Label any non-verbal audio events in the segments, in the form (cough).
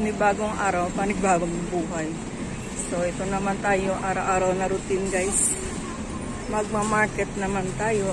panibagong araw, panibagong buhay. So, ito naman tayo, araw-araw na routine guys. Magma-market naman tayo.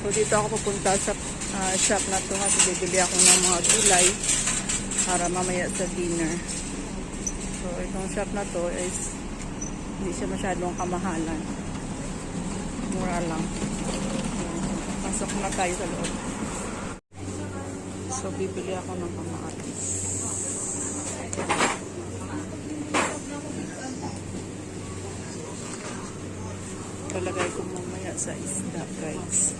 So, dito ako pupunta sa ah, shop na to kasi bibili ako ng mga gulay para mamaya sa dinner. So, itong shop na to is hindi siya masyadong kamahalan. Mura lang. Pasok na tayo sa loob. So, bibili ako ng kamatis. Talagay ko mamaya sa isda, guys.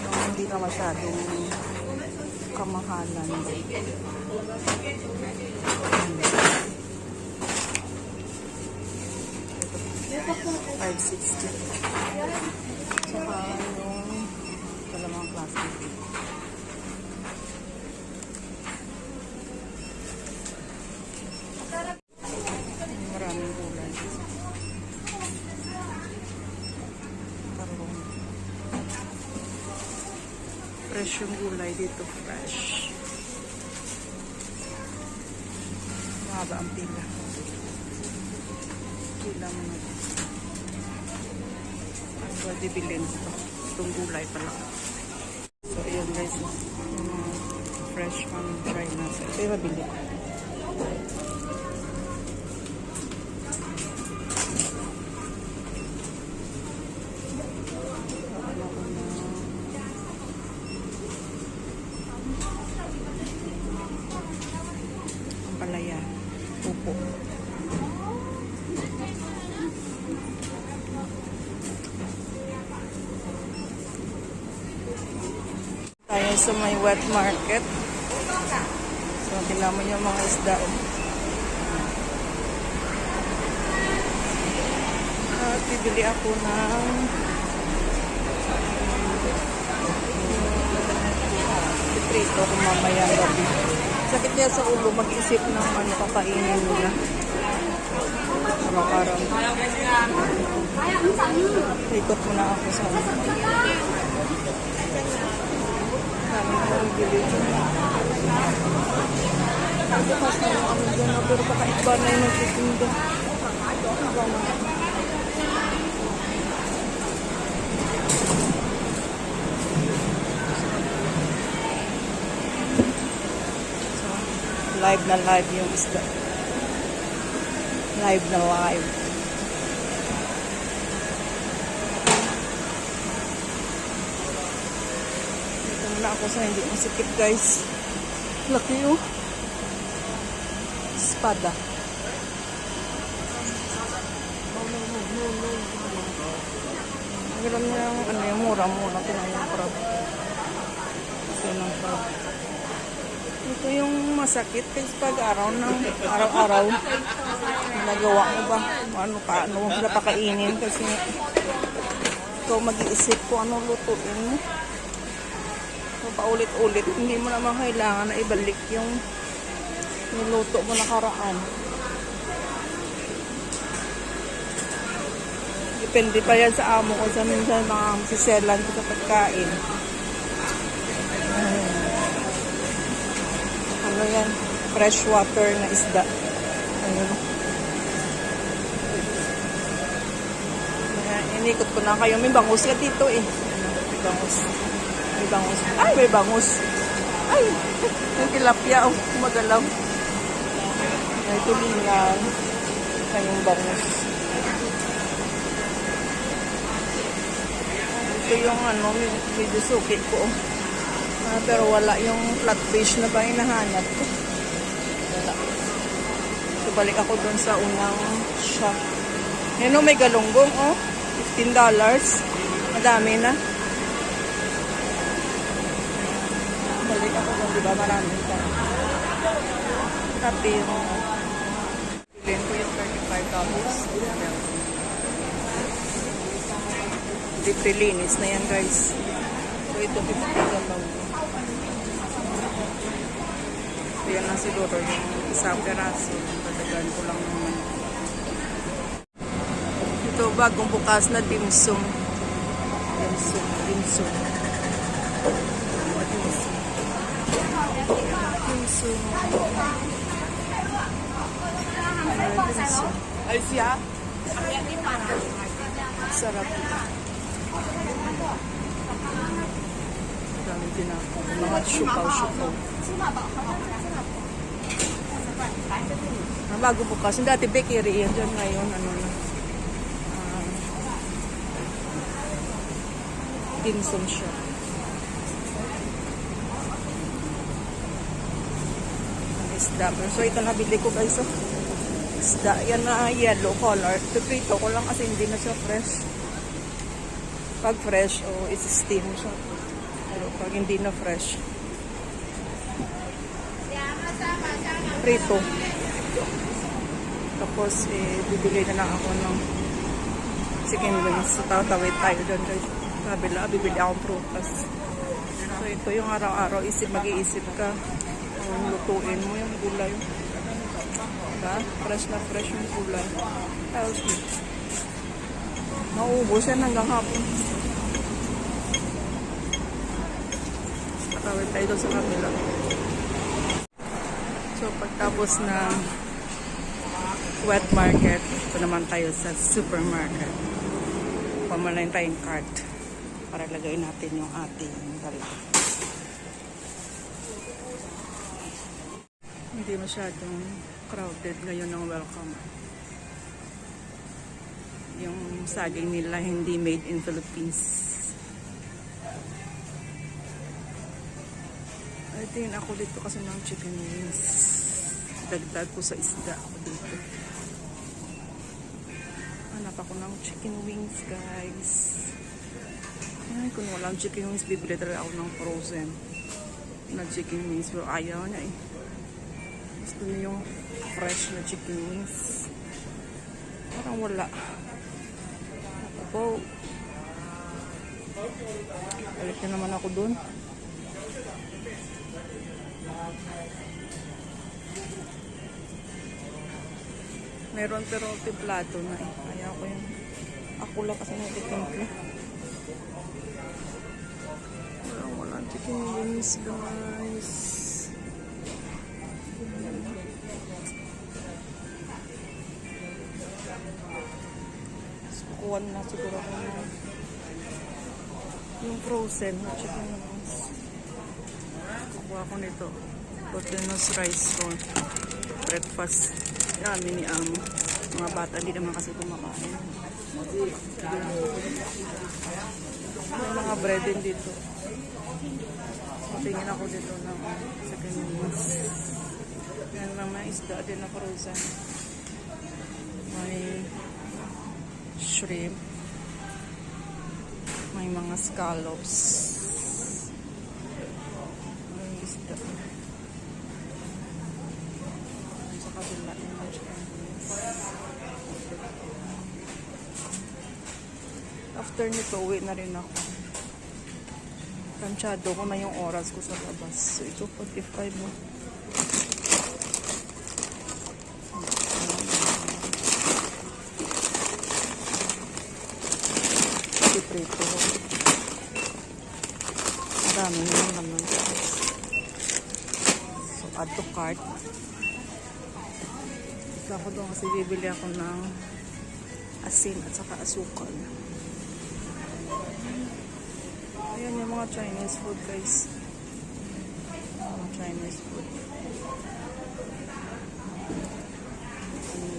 Yung hindi na masyadong kamahalan. Five sixty. Saka yung dalawang plastic. Maraming gulay. Tarong. Fresh yung gulay dito, fresh. Mahaba ang pila. Pila mo na. Ang pwede bilhin ito. Itong gulay pala. So, ayan guys. Fresh from China. So, ito yung mabili. Sa may wet market. So, tingnan mo yung mga isda. oh. At bibili ako ng prito kung mamaya gabi. Sakit niya sa ulo, mag-isip ng ano kakainin nila. Araw-araw. Ikot muna ako sa ano. Live na live yung isda. Live na live. Sa hindi masikip guys. Laki oh. Espada. Ang ganda niya ano yung mura-mura. Yung crab. Ito yung masakit kasi pag araw ng araw-araw nagawa mo ba ano paano na pakainin kasi ikaw mag-iisip kung ano lutuin mo so, paulit-ulit hindi mo naman kailangan na ibalik yung niluto mo nakaraan depende pa yan sa amo ko sa minsan mga siselan ko sa pagkain ano yan, fresh water na isda. Kaya inikot ko na kayo. May bangus ka dito eh. Ano, May bangus. May bangus. Ay, may bangus. Ay, yung tilapia. Oh, magalaw. May tulingan. Kayong bangus. Ito yung ano, medyo sukit ko. Oh. Ah, pero wala yung flatfish na ba hinahanap ko. Wala. So, balik ako dun sa unang shop. Yan o, may galunggong, oh. $15. Madami na. Balik ako dun, di ba? Marami pa. Yung... Bilhin ko yung $35. Di prilinis na yan, guys. So, ito 50 lang. So, yan lang siguro yung isang peraso. Padagan ko lang naman. Ito, bagong bukas na dimsum. Dimsum, dimsum. Oh. Puso. Puso. Alicia? Sarap. Dami din ako. Mga syupaw-syupaw. Ah, bago bukas. Dati bakery yan dyan ngayon. Ano na. Ah, Dimsum shop. Isda. So ito nabili ko guys. Oh. Isda. Yan na yellow color. Piprito ko lang kasi hindi na siya fresh. Pag fresh, o oh, steam siya. Pero pag hindi na fresh, prito. Tapos, eh, bibili na lang ako ng chicken wings. So, tatawid tayo doon guys. Kabila, bibili akong prutas. So, ito yung araw-araw, isip, mag-iisip ka. Kung lutuin mo yung gulay. Diba? Fresh na fresh yung gulay. Healthy. Nauubos yan hanggang hapon. Tatawid tayo doon sa kabila. So, pagtapos ng wet market, ito naman tayo sa supermarket. Pamalayin tayong cart para lagay natin yung ating dala. Hindi masyadong crowded ngayon ng welcome. Yung saging nila hindi made in Philippines. Ay, tingin ako dito kasi ng chicken wings. Dagdag ko sa isda ako dito. Hanap ako ng chicken wings, guys. Ay, kung walang chicken wings, bibili talaga ako ng frozen na chicken wings. Pero ayaw na eh. Gusto niya yung fresh na chicken wings. Parang wala. Ako. Balik na naman ako dun. Meron pero templado na eh. Kaya ko yung ako lang kasi nagtitimple. Wala, wala chicken wings guys. So, kukuha na siguro ako ng yung frozen na chicken wings. Kukuha ko nito. Glutinous rice roll. Breakfast. Marami ni ang mga bata. Hindi naman kasi kumakain. May mga bread din dito. Tingin ako dito ng second wings. Lang may isda din na frozen. May shrimp. May mga scallops. May isda. Sa kabila yung mga wings. After nito, uwi na rin ako. Tansyado ko na yung oras ko sa labas. So, ito 45 mo. Piprito ko. Ang dami na yung laman. So, add to cart. Isa ako doon kasi bibili ako ng asin at saka asukal. Ayan yung mga Chinese food guys. Mga Chinese food.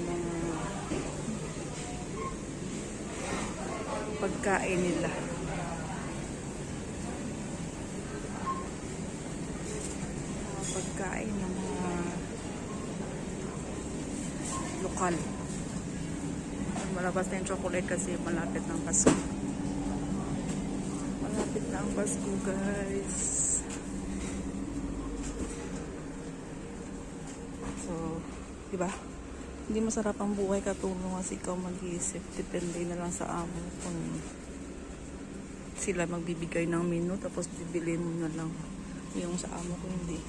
Mga pagkain nila. Mga pagkain ng mga lokal. Malabas na yung chocolate kasi malapit ng Pasko. Malapit na ang Pasko, guys. So, di ba? Hindi masarap ang buhay katulong kasi ikaw mag-iisip. Depende na lang sa amo kung sila magbibigay ng menu tapos bibili mo na lang yung sa amo kung hindi.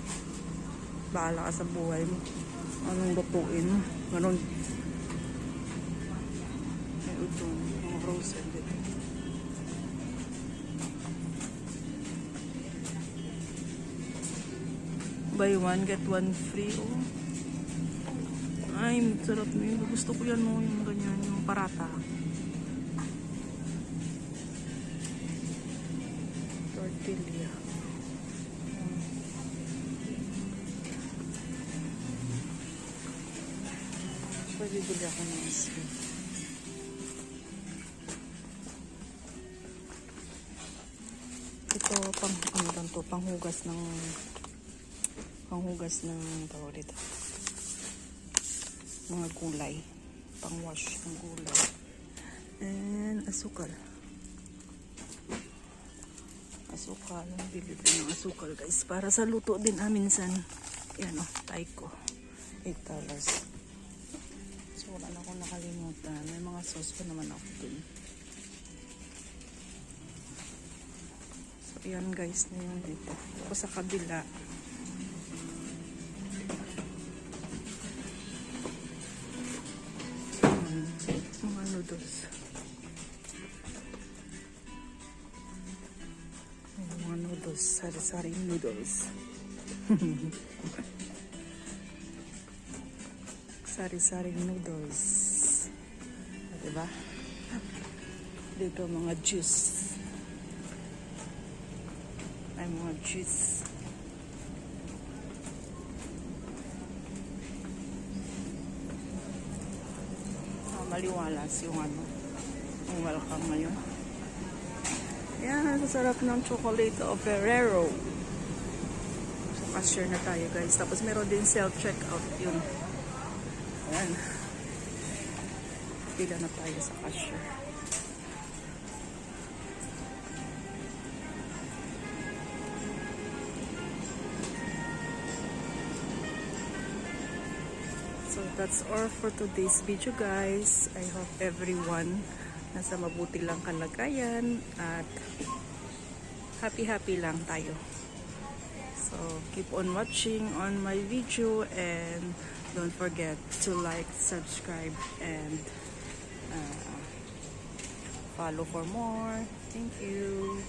Bahala ka sa buhay mo. Anong lutuin. Ganun. Ito, mga frozen dito. buy one, get one free. Oh. Ay, sarap na yun. Gusto ko yan, no, yung ganyan, yung parata. Tortilla. Pwede bili ako ng ice panghugas ng, panghugas ng, tawag dito, mga gulay. Pang-wash ng gulay. And, asukal. Asukal. Bili ko ng asukal, guys. Para sa luto din, ah, minsan. Yan, oh, taiko. 8 dollars. So, wala na akong nakalimutan. May mga sauce pa naman ako dun. So, yan guys na yun dito. Ako sa kabila. Yan, mga noodles. Ayan, mga noodles. Sari-sari noodles. (laughs) Sari-sari noodles. O, Diba? Dito mga juice. Ay, mga juice. Ah, maliwalas yung ano. Ang welcome ngayon. Yan, sa sarap ng chocolate o Ferrero. So, cashier na tayo guys. Tapos meron din self-checkout yun. Ayan. Pila na tayo sa cashier. That's all for today's video guys. I hope everyone nasa mabuti lang kalagayan at happy-happy lang tayo. So keep on watching on my video and don't forget to like, subscribe and uh, follow for more. Thank you.